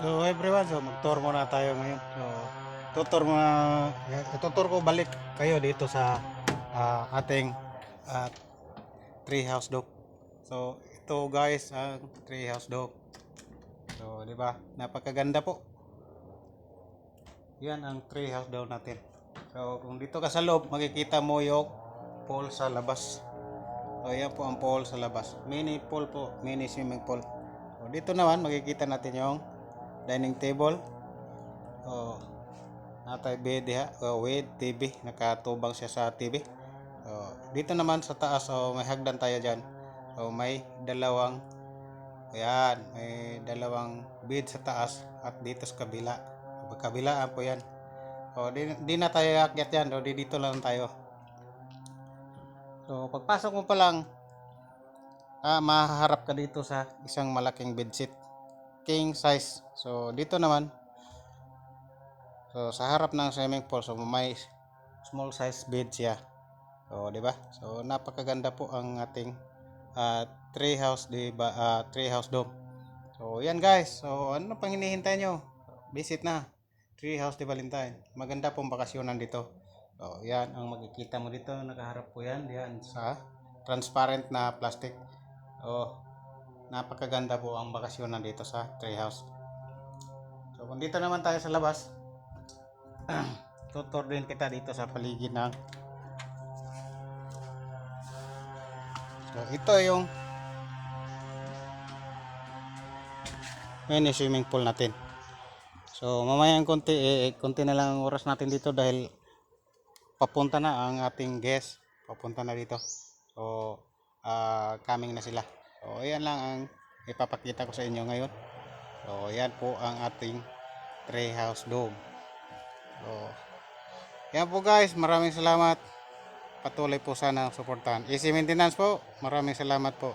So everyone, so mag-tour muna tayo ngayon. So tutor muna, tutor ko balik kayo dito sa ah, ating ah, tree house dog. So ito guys ang tree house dog. So di ba? Napakaganda po. Yan ang tree house dog natin. So kung dito ka sa loob, makikita mo yung pool sa labas. So yan po ang pool sa labas. Mini pool po, mini swimming pool. So dito naman makikita natin yung dining table. Oh, natay bed diha, oh, with TV, nakatubang siya sa TV. Oh, dito naman sa taas, oh, may hagdan tayo diyan. Oh, may dalawang Ayan, may dalawang bed sa taas at dito sa kabila. Kabilaan po yan. O, di, di na tayo akyat yan. O, di dito lang tayo. So, pagpasok mo pa lang, ah, mahaharap ka dito sa isang malaking bedsheet. King size. So, dito naman, so, sa harap ng swimming pool, so, may small size bed siya. So, di ba? So, napakaganda po ang ating ah, tree house, di ba? Ah, tree house dome. So, yan guys. So, ano pang hinihintay nyo? Visit na. Tree House de Valentine. Maganda pong bakasyonan dito. So, yan ang makikita mo dito. Nakaharap po yan. Yan sa transparent na plastic. Oh, napakaganda po ang bakasyonan dito sa tree house. So, kung dito naman tayo sa labas, tutor din kita dito sa paligid ng So, ito yung mini swimming pool natin. So, mamaya ang konti, eh, konti na lang ang oras natin dito dahil papunta na ang ating guest. Papunta na dito. So, ah, coming na sila. So, ayan lang ang ipapakita ko sa inyo ngayon. So, ayan po ang ating tree house dome. So, yan po guys. Maraming salamat. Patuloy po sana ang suportahan. Easy maintenance po. Maraming salamat po.